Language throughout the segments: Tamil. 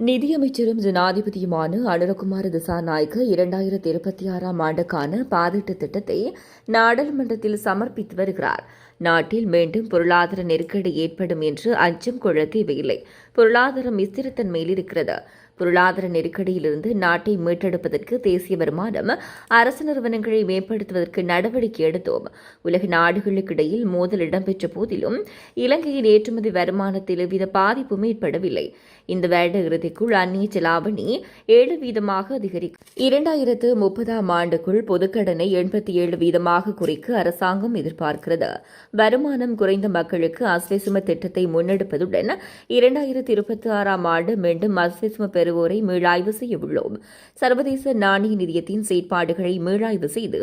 நிதியமைச்சரும் ஜனாதிபதியுமான அனுரகுமார திசாநாயக்க இரண்டாயிரத்தி இருபத்தி ஆறாம் ஆண்டுக்கான பாதீட்டு திட்டத்தை நாடாளுமன்றத்தில் சமர்ப்பித்து வருகிறார். நாட்டில் மீண்டும் பொருளாதார நெருக்கடி ஏற்படும் என்று அச்சம் கொள்ள தேவையில்லை. பொருளாதாரம் ஸ்திரத்தன்மையில் இருக்கிறது. பொருளாதார நெருக்கடியிலிருந்து நாட்டை மீட்டெடுப்பதற்கு தேசிய வருமானம் அரசு நிறுவனங்களை மேம்படுத்துவதற்கு நடவடிக்கை எடுத்தோம். உலக நாடுகளுக்கிடையில் மோதல் இடம்பெற்ற போதிலும் இலங்கையின் ஏற்றுமதி வருமானத்தில் எவ்வித பாதிப்பும் ஏற்படவில்லை. இந்த வருட இறுதிக்குள் அந்நிய செலாவணி ஏழு வீதமாக அதிகரிக்கும் இரண்டாயிரத்து முப்பதாம் ஆண்டுக்குள் பொதுக்கடனை எண்பத்தி ஏழு வீதமாக குறைக்க அரசாங்கம் எதிர்பார்க்கிறது. வருமானம் குறைந்த மக்களுக்கு அஸ்வசும திட்டத்தை முன்னெடுப்பதுடன் இரண்டாயிரத்தி இருபத்தி ஆறாம் ஆண்டு மீண்டும் அஸ்வசும பெறுவோரை மீளாய்வு செய்யவுள்ளோம். சர்வதேச நாணய நிதியத்தின் செயற்பாடுகளை மீளாய்வு செய்து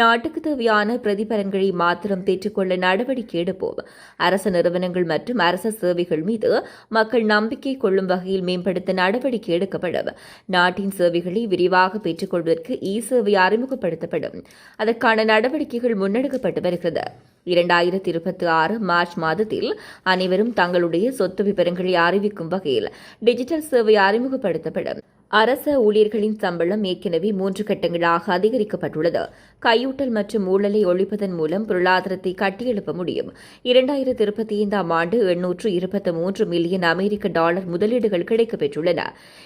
நாட்டுக்கு தேவையான பிரதிபலன்களை மாத்திரம் பெற்றுக்கொள்ள நடவடிக்கை எடுப்போம். அரசு நிறுவனங்கள் மற்றும் அரசு சேவைகள் மீது மக்கள் நம்பிக்கை கொள்ளும் வகையில் மேம்படுத்த நடவடிக்கை எடுக்கப்படும். நாட்டின் சேவைகளை விரிவாக பெற்றுக்கொள்வதற்கு இ சேவை அறிமுகப்படுத்தப்படும். அதற்கான நடவடிக்கைகள் முன்னெடுக்கப்பட்டு வருகிறது. இரண்டாயிரத்தி இருபத்தி ஆறு மார்ச் மாதத்தில் அனைவரும் தங்களுடைய சொத்து விவரங்களை அறிவிக்கும் வகையில் டிஜிட்டல் சேவை அறிமுகப்படுத்தப்படும். அரச ஊழியர்களின் சம்பளம் ஏற்கனவே மூன்று கட்டங்களாக அதிகரிக்கப்பட்டுள்ளது. கையூட்டல் மற்றும் ஊழலை ஒழிப்பதன் மூலம் பொருளாதாரத்தை கட்டியெழுப்ப முடியும். இரண்டாயிரத்தி இருபத்தி ஐந்தாம் ஆண்டு எண்ணூற்று இருபத்தி மூன்று மில்லியன் அமெரிக்க டாலர் முதலீடுகள் கிடைக்கப்பெற்றுள்ளன.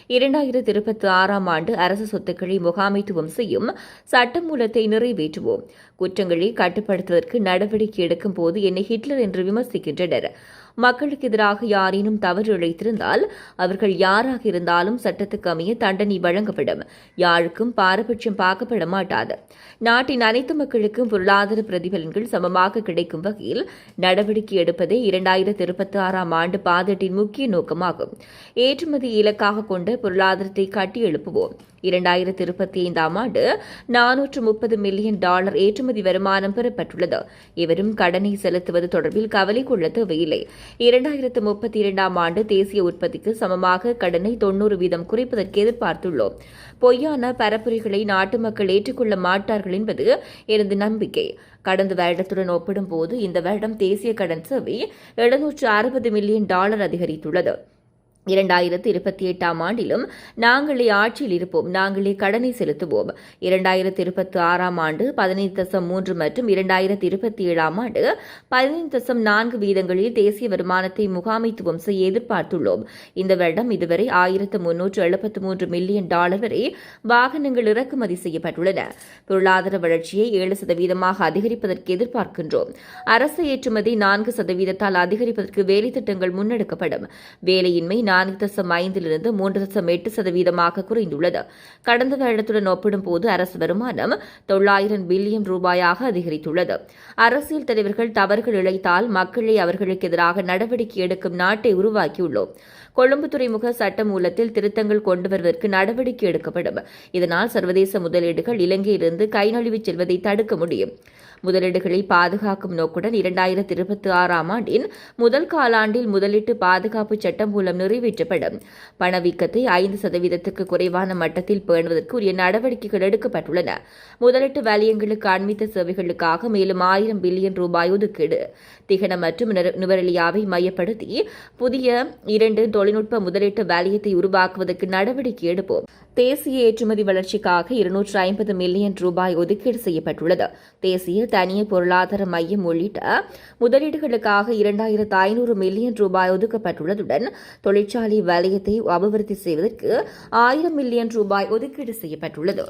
இரண்டாயிரத்தி இருபத்தி ஆறாம் ஆண்டு அரசு சொத்துக்களை முகாமைத்துவம் செய்யும் சட்டமூலத்தை நிறைவேற்றுவோம். குற்றங்களை கட்டுப்படுத்துவதற்கு நடவடிக்கை எடுக்கும் போது என்னை ஹிட்லர் என்று விமர்சிக்கின்றனர். மக்களுக்கு எதிராக யாரேனும் தவறு இழைத்திருந்தால் அவர்கள் யாராக இருந்தாலும் சட்டத்துக்கு அமைய தண்டனை வழங்கப்படும். யாருக்கும் பாரபட்சம் பார்க்கப்பட மாட்டாது. நாட்டின் அனைத்து மக்களுக்கும் பொருளாதார பிரதிபலன்கள் சமமாக கிடைக்கும் வகையில் நடவடிக்கை எடுப்பதே இரண்டாயிரத்தி இருபத்தி ஆறாம் ஆண்டு பாதட்டின் முக்கிய நோக்கமாகும். ஏற்றுமதி இலக்காக கொண்ட பொருளாதாரத்தை கட்டியெழுப்புவோம். இரண்டாயிரத்தி இருபத்தி ஐந்தாம் ஆண்டு நானூற்று முப்பது மில்லியன் டாலர் ஏற்றுமதி வருமானம் பெறப்பட்டுள்ளது. இவரும் கடனை செலுத்துவது தொடர்பில் கவலை கொள்ள தேவையில்லை. இரண்டாயிரத்து முப்பத்தி இரண்டாம் ஆண்டு தேசிய உற்பத்திக்கு சமமாக கடனை தொன்னூறு வீதம் குறைப்பதற்கு எதிர்பார்த்துள்ளோம். பொய்யான பரப்புரைகளை நாட்டு மக்கள் ஏற்றுக்கொள்ள மாட்டார்கள் என்பது எனது நம்பிக்கை. கடந்த வருடத்துடன் ஒப்பிடும்போது இந்த வருடம் தேசிய கடன் சேவை எழுநூற்று அறுபது மில்லியன் டாலர் அதிகரித்துள்ளது. இரண்டாயிரத்து இருபத்தி எட்டாம் ஆண்டிலும் நாங்களே ஆட்சியில் இருப்போம் நாங்களே கடனை செலுத்துவோம். இரண்டாயிரத்து இருபத்தி ஆறாம் ஆண்டு பதினைந்து தசம் மூன்று மற்றும் இரண்டாயிரத்து இருபத்தி ஏழாம் ஆண்டு பதினைந்து தசம் நான்கு வீதங்களில் தேசிய வருமானத்தை முகாமைத்துவம் செய்ய எதிர்பார்த்துள்ளோம். இந்த வருடம் இதுவரை ஆயிரத்து முன்னூற்று எழுபத்து மூன்று மில்லியன் டாலர் வரை வாகனங்கள் இறக்குமதி செய்யப்பட்டுள்ளன. பொருளாதார வளர்ச்சியை ஏழு சதவீதமாக அதிகரிப்பதற்கு எதிர்பார்க்கின்றோம். அரசு ஏற்றுமதி நான்கு சதவீதத்தால் அதிகரிப்பதற்கு வேலைத்திட்டங்கள் முன்னெடுக்கப்படும். வேலையின்மை நான்கு தசம் ஐந்திலிருந்து மூன்று தசம் எட்டு சதவீதமாக குறைந்துள்ளது. கடந்த வருடத்துடன் ஒப்பிடும்போது அரசு வருமானம் தொள்ளாயிரம் பில்லியன் ரூபாயாக அதிகரித்துள்ளது. அரசியல் தலைவர்கள் தவறுகள் இழைத்தால் மக்களை அவர்களுக்கு எதிராக நடவடிக்கை எடுக்கும் நாட்டை உருவாக்கியுள்ளோம். கொழும்பு துறைமுக சட்ட மூலத்தில் திருத்தங்கள் கொண்டு வருவதற்கு நடவடிக்கை எடுக்கப்படும். இதனால் சர்வதேச முதலீடுகள் இலங்கையிலிருந்து கை செல்வதை தடுக்க முடியும். முதலீடுகளை பாதுகாக்கும் நோக்குடன் இரண்டாயிரத்தி இருபத்தி ஆறாம் ஆண்டின் முதல் காலாண்டில் முதலீட்டு பாதுகாப்பு சட்டம் மூலம் நிறைவேற்றப்படும். பணவீக்கத்தை ஐந்து சதவீதத்துக்கு குறைவான மட்டத்தில் பேணுவதற்கு உரிய நடவடிக்கைகள் எடுக்கப்பட்டுள்ளன. முதலீட்டு வலயங்களுக்கு அண்மித்த சேவைகளுக்காக மேலும் ஆயிரம் பில்லியன் ரூபாய் ஒதுக்கீடு. திகன மற்றும் நுவரெலியாவை மையப்படுத்தி புதிய இரண்டு தொழில்நுட்ப முதலீட்டு வலயத்தை உருவாக்குவதற்கு நடவடிக்கை எடுப்போம். தேசிய ஏற்றுமதி வளர்ச்சிக்காக இருநூற்று ஐம்பது மில்லியன் ரூபாய் ஒதுக்கீடு செய்யப்பட்டுள்ளது. தேசிய தனிய பொருளாதார மையம் உள்ளிட்ட முதலீடுகளுக்காக இரண்டாயிரத்து ஐநூறு மில்லியன் ரூபாய் ஒதுக்கப்பட்டுள்ளதுடன் தொழிற்சாலை வலயத்தை அபிவிருத்தி செய்வதற்கு ஆயிரம் மில்லியன் ரூபாய் ஒதுக்கீடு செய்யப்பட்டுள்ளது.